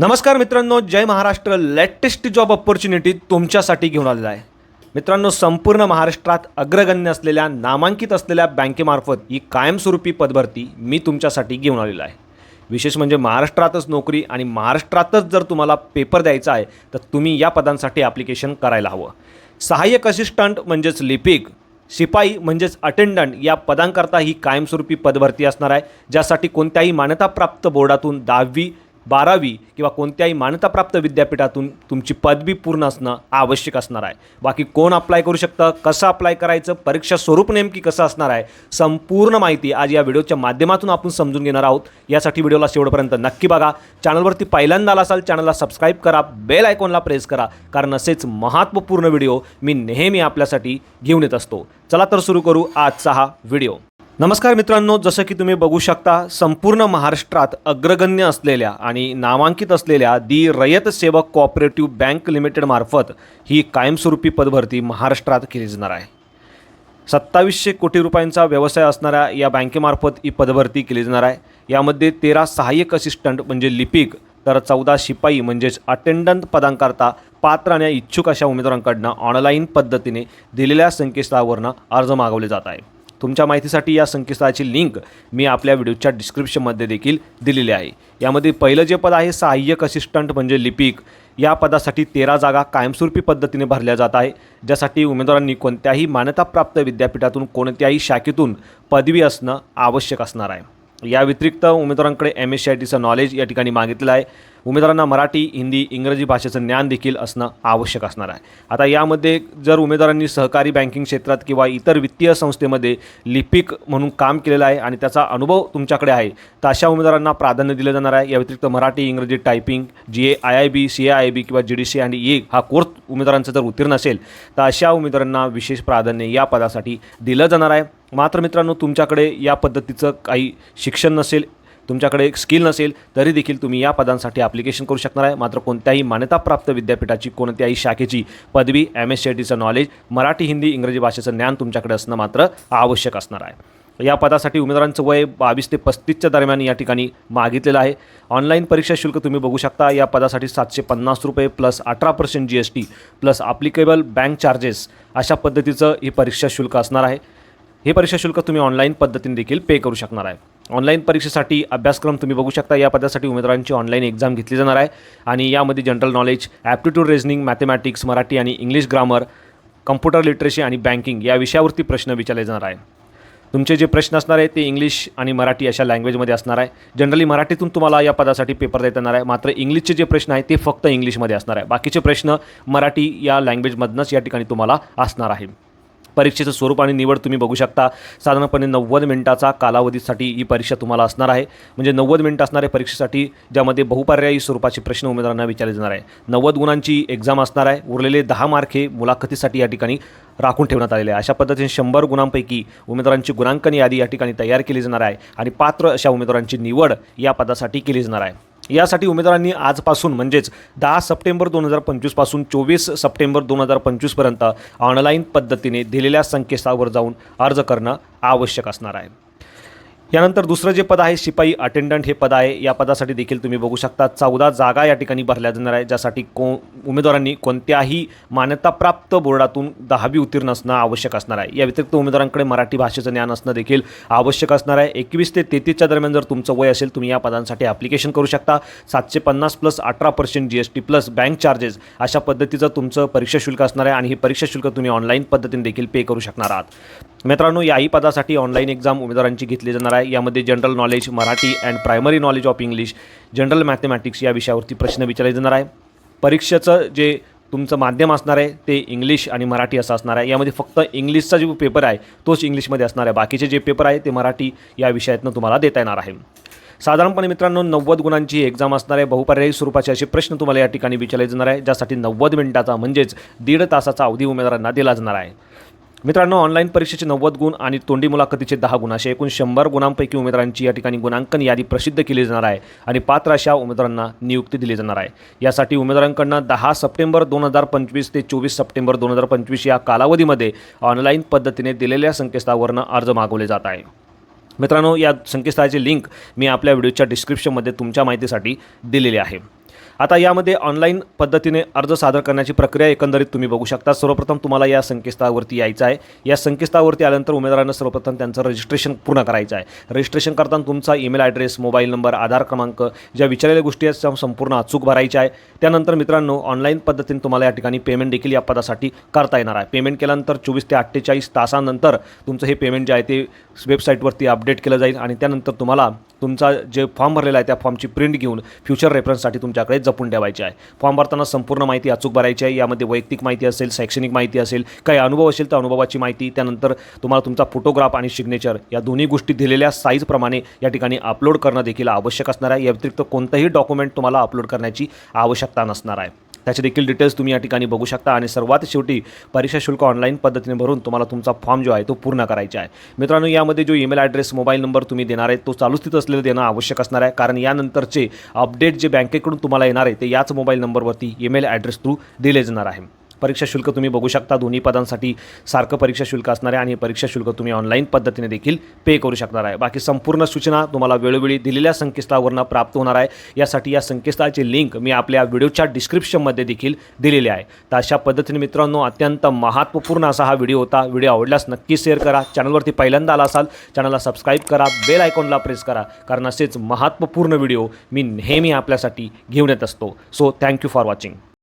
नमस्कार मित्रांनो जय महाराष्ट्र. लेटेस्ट जॉब ऑपॉर्च्युनिटी तुमच्यासाठी घेऊन आलेला आहे. मित्रांनो संपूर्ण महाराष्ट्रात अग्रगण्य असलेल्या नामांकित असलेल्या बँकेमार्फत ही कायमस्वरूपी पदभरती मी तुमच्यासाठी घेऊन आलेला आहे. विशेष म्हणजे महाराष्ट्रातच नोकरी आणि महाराष्ट्रातच जर तुम्हाला पेपर द्यायचा आहे तर तुम्ही या पदांसाठी ॲप्लिकेशन करायला हवं. सहाय्यक असिस्टंट म्हणजेच लिपिक शिपाई म्हणजेच अटेंडंट या पदांकरता ही कायमस्वरूपी पदभरती असणार आहे ज्यासाठी कोणत्याही मान्यताप्राप्त बोर्डातून दहावी बारावी किंवा कोणत्याही मान्यताप्राप्त विद्यापीठातून तुमची पदवी पूर्ण असणं आवश्यक असणार आहे. बाकी कोण अप्लाय करू शकतं कसं अप्लाय करायचं परीक्षा स्वरूप नेमकी कसं असणार आहे संपूर्ण माहिती आज या व्हिडिओच्या माध्यमातून आपण समजून घेणार आहोत. यासाठी व्हिडिओला शेवटपर्यंत नक्की बघा. चॅनलवरती पहिल्यांदा आला असाल चॅनलला सबस्क्राईब करा बेल आयकॉनला प्रेस करा कारण असेच महत्त्वपूर्ण व्हिडिओ मी नेहमी आपल्यासाठी घेऊन येत असतो. चला तर सुरू करू आजचा हा व्हिडिओ नमस्कार मित्रांनो जसं की तुम्ही बघू शकता संपूर्ण महाराष्ट्रात अग्रगण्य असलेल्या आणि नामांकित असलेल्या दी रयत सेवक कोऑपरेटिव्ह बँक लिमिटेडमार्फत ही कायमस्वरूपी पदभरती महाराष्ट्रात केली जाणार आहे. सत्तावीसशे कोटी रुपयांचा व्यवसाय असणाऱ्या या बँकेमार्फत ही पदभरती केली जाणार आहे. यामध्ये तेरा सहाय्यक असिस्टंट म्हणजे लिपिक तर चौदा शिपाई म्हणजेच अटेंडंट पदांकरता पात्र आणि इच्छुक अशा उमेदवारांकडनं ऑनलाईन पद्धतीने दिलेल्या संकेतस्थळावरनं अर्ज मागवले जात आहे तुमच्या माहितीसाठी या संकेतस्थळाची लिंक मी आपल्या व्हिडिओच्या डिस्क्रिप्शनमध्ये देखील दिलेली आहे. यामध्ये पहिलं जे पद आहे सहाय्यक असिस्टंट म्हणजे लिपिक. या पदासाठी तेरा जागा कायमस्वरूपी पद्धतीने भरल्या जात आहे. ज्यासाठी उमेदवारांनी कोणत्याही मान्यताप्राप्त विद्यापीठातून कोणत्याही शाखेतून पदवी असणं आवश्यक असणार आहे. या व्यतिरिक्त उमेदवारांकडे एम एस सी आय टीचं नॉलेज या ठिकाणी मागितलेलं आहे. उमेदवारांना मराठी हिंदी इंग्रजी भाषेचं ज्ञान देखील असणं आवश्यक असणार आहे. आता यामध्ये जर उमेदवारांनी सहकारी बँकिंग क्षेत्रात किंवा इतर वित्तीय संस्थेमध्ये लिपिक म्हणून काम केलेलं आहे आणि त्याचा अनुभव तुमच्याकडे आहे तर अशा उमेदवारांना प्राधान्य दिलं जाणार आहे. या व्यतिरिक्त मराठी इंग्रजी typing G A I I B C I I B किंवा जी डी सी आणि ए हा कोर्स उमेदवारांचा जर उत्तीर्ण असेल तर अशा उमेदवारांना विशेष प्राधान्य या पदासाठी दिलं जाणार आहे. मात्र मित्रांनो तुमच्याकडे या पद्धतीचं काही शिक्षण नसेल तुमच्याकडे एक स्किल नसेल तरी देखील तुम्ही या पदांसाठी ॲप्लिकेशन करू शकणार आहे. मात्र कोणत्याही मान्यताप्राप्त विद्यापीठाची कोणत्याही शाखेची पदवी एम एस सी आय टीचं नॉलेज मराठी हिंदी इंग्रजी भाषेचं ज्ञान तुमच्याकडे असणं मात्र आवश्यक असणार आहे. या पदासाठी उमेदवारांचं वय बावीस ते पस्तीसच्या दरम्यान या ठिकाणी मागितलेलं आहे. ऑनलाईन परीक्षा शुल्क तुम्ही बघू शकता. या पदासाठी सातशे पन्नास रुपये प्लस अठरा percent G S T plus applicable bank charges अशा पद्धतीचं ही परीक्षा शुल्क असणार आहे. हे परीक्षा शुल्क तुम्ही ऑनलाईन पद्धतीने देखील पे करू शकणार आहे. ऑनलाईन परीक्षेसाठी अभ्यासक्रम तुम्ही बघू शकता. या पदासाठी उमेदवारांची ऑनलाईन एक्झाम घेतली जाणार आहे. आणि यामध्ये general knowledge aptitude reasoning mathematics Marathi आणि इंग्लिश ग्रामर कम्प्युटर लिटरेसी आणि बँकिंग या विषयावरती प्रश्न विचारले जाणार आहे तुमचे जे प्रश्न असणार आहे ते इंग्लिश आणि मराठी अशा लँग्वेजमध्ये असणार आहे. जनरली मराठीतून तुम्हाला या पदासाठी पेपर देता येणार आहे. मात्र इंग्लिशचे जे प्रश्न आहे ते फक्त इंग्लिशमध्ये असणार आहे. बाकीचे प्रश्न मराठी या लँग्वेजमधनंच या ठिकाणी तुम्हाला असणार आहे. परीक्षेचं स्वरूप आणि निवड तुम्ही बघू शकता. साधारणपणे नव्वद मिनिटाचा कालावधीसाठी ही परीक्षा तुम्हाला असणार आहे. म्हणजे नव्वद मिनिट असणाऱ्या परीक्षेसाठी ज्यामध्ये बहुपर्यायी स्वरूपाचे प्रश्न उमेदवारांना विचारले जाणार आहे. नव्वद गुणांची एक्झाम असणार आहे. उरलेले दहा मार्क हे मुलाखतीसाठी या ठिकाणी राखून ठेवण्यात आलेले आहे. अशा पद्धतीने शंभर गुणांपैकी उमेदवारांची गुणांकन यादी या ठिकाणी तयार केली जाणार आहे. आणि पात्र अशा उमेदवारांची निवड या पदासाठी केली जाणार आहे. यासाठी उमेदवारांनी आजपासून म्हणजेच दहा सप्टेंबर दोन हजार पंचवीसपासून चोवीस सप्टेंबर दोन हजार पंचवीसपर्यंत ऑनलाईन पद्धतीने दिलेल्या संकेतस्थळावर जाऊन अर्ज करणं आवश्यक असणार आहे. यानंतर दुसरं जे पद आहे शिपाई अटेंडंट हे पद आहे. या पदासाठी देखील तुम्ही बघू शकता चौदा जागा या ठिकाणी भरल्या जाणार आहे ज्यासाठी को उमेदवारांनी कोणत्याही मान्यताप्राप्त बोर्डातून दहावी उत्तीर्ण असणं आवश्यक असणार आहे. या व्यतिरिक्त उमेदवारांकडे मराठी भाषेचं ज्ञान असणं देखील आवश्यक असणार आहे. एकवीस ते तेहतीसच्या दरम्यान जर तुमचं वय असेल तुम्ही या पदांसाठी ॲप्लिकेशन करू शकता. सातशे पन्नास प्लस अठरा percent G S T plus bank charges अशा पद्धतीचं तुमचं परीक्षा शुल्क असणार आहे आणि हे परीक्षा शुल्क तुम्ही ऑनलाईन पद्धतीने देखील पे करू शकणार आहात. मित्रांनो याही पदासाठी ऑनलाईन एक्झाम उमेदवारांची घेतली जाणार आहे. यामध्ये general knowledge Marathi and primary knowledge of English general mathematics या विषयावरती प्रश्न विचारले जाणार आहे. परीक्षेचं जे तुमचं माध्यम असणार आहे ते इंग्लिश आणि मराठी असं असणार आहे. यामध्ये फक्त इंग्लिशचा जो पेपर आहे तोच इंग्लिशमध्ये असणार आहे. बाकीचे जे पेपर आहे ते मराठी या विषयातनं तुम्हाला देता येणार आहे. साधारणपणे मित्रांनो नव्वद गुणांची एक्झाम असणार आहे. बहुपर्यायी स्वरूपाचे असे प्रश्न तुम्हाला या ठिकाणी विचारले जाणार आहे ज्यासाठी नव्वद मिनिटाचा म्हणजेच दीड तासाचा अवधी उमेदवारांना दिला जाणार आहे. मित्रांनो ऑनलाईन परीक्षेचे नव्वद गुण आणि तोंडी मुलाखतीचे दहा गुण असे एकूण शंभर गुणांपैकी उमेदवारांची या ठिकाणी गुणांकन यादी प्रसिद्ध केली जाणार आहे आणि पात्र अशा उमेदवारांना नियुक्ती दिली जाणार आहे. यासाठी उमेदवारांकडनं दहा सप्टेंबर दोन हजार पंचवीस ते चोवीस सप्टेंबर दोन हजार पंचवीस या कालावधीमध्ये ऑनलाईन पद्धतीने दिलेल्या संकेतस्थळावरनं अर्ज मागवले जात आहे. मित्रांनो या संकेतस्थळाची लिंक मी आपल्या व्हिडिओच्या डिस्क्रिप्शनमध्ये तुमच्या माहितीसाठी दिलेली आहे. आता यामध्ये ऑनलाईन पद्धतीने अर्ज सादर करण्याची प्रक्रिया एकंदरीत तुम्ही बघू शकता. सर्वप्रथम तुम्हाला या संकेतस्थळावरती यायचं आहे. या संकेतस्थळावरती आल्यानंतर उमेदवारांना सर्वप्रथम त्यांचं रजिस्ट्रेशन पूर्ण करायचं आहे. रजिस्ट्रेशन करताना तुमचा email address mobile number Aadhaar क्रमांक ज्या विचारलेल्या गोष्टी आहेत त्या संपूर्ण अचूक भरायच्या आहे. त्यानंतर मित्रांनो ऑनलाईन पद्धतीने तुम्हाला या ठिकाणी पेमेंट देखील या पदासाठी करता येणार आहे. पेमेंट केल्यानंतर चोवीस ते अठ्ठेचाळीस तासानंतर तुमचं हे पेमेंट जे आहे ते वेबसाईटवरती अपडेट केलं जाईल आणि त्यानंतर तुम्हाला तुमचा जे फॉर्म भरलेला आहे त्या फॉर्मची प्रिंट घेऊन फ्युचर रेफरन्ससाठी तुमच्याकडे जपून ठेवायची आहे. फॉर्म भरताना संपूर्ण माहिती अचूक भरायची आहे. यामध्ये वैयक्तिक माहिती असेल शैक्षणिक माहिती असेल काही अनुभव असेल तर अनुभवाची माहिती त्यानंतर तुम्हाला तुमचा फोटोग्राफ आणि सिग्नेचर या दोन्ही गोष्टी दिलेल्या साईजप्रमाणे या ठिकाणी अपलोड करणं देखील आवश्यक असणार आहे. या व्यतिरिक्त कोणतंही डॉक्युमेंट तुम्हाला अपलोड करण्याची आवश्यकता नसणार आहे. त्याचे देखील डिटेल्स तुम्ही या ठिकाणी बघू शकता आणि सर्वात शेवटी परीक्षा शुल्क ऑनलाईन पद्धतीने भरून तुम्हाला तुमचा फॉर्म जो आहे तो पूर्ण करायचा आहे. मित्रांनो यामध्ये जो ईमेल ॲड्रेस मोबाईल नंबर तुम्ही देणार आहे तो चालू स्थित असलेलं देणं आवश्यक असणार आहे. कारण यानंतरचे अपडेट जे बँकेकडून तुम्हाला येणार आहे ते याच मोबाईल नंबरवरती ईमेल ॲड्रेस थ्रू दिले जाणार आहे. परीक्षा शुल्क तुम्ही बघू शकता. दोन्ही पदांसाठी सारखं परीक्षा शुल्क असणार आहे आणि परीक्षा शुल्क तुम्ही ऑनलाईन पद्धतीने देखील पे करू शकणार आहे. बाकी संपूर्ण सूचना तुम्हाला वेळोवेळी दिलेल्या संकेतस्थळावरनं प्राप्त होणार आहे. यासाठी या संकेतस्थळाची लिंक मी आपल्या व्हिडिओच्या डिस्क्रिप्शनमध्ये देखील दिलेली आहे. तर अशा पद्धतीने मित्रांनो अत्यंत महत्त्वपूर्ण असा हा व्हिडिओ होता. व्हिडिओ आवडल्यास नक्की शेअर करा. चॅनलवरती पहिल्यांदा आला असाल चॅनलला सबस्क्राईब करा. बेल आयकॉनला प्रेस करा. कारण असेच महत्त्वपूर्ण व्हिडिओ मी नेहमी आपल्यासाठी घेऊन येत असतो. So thank you for watching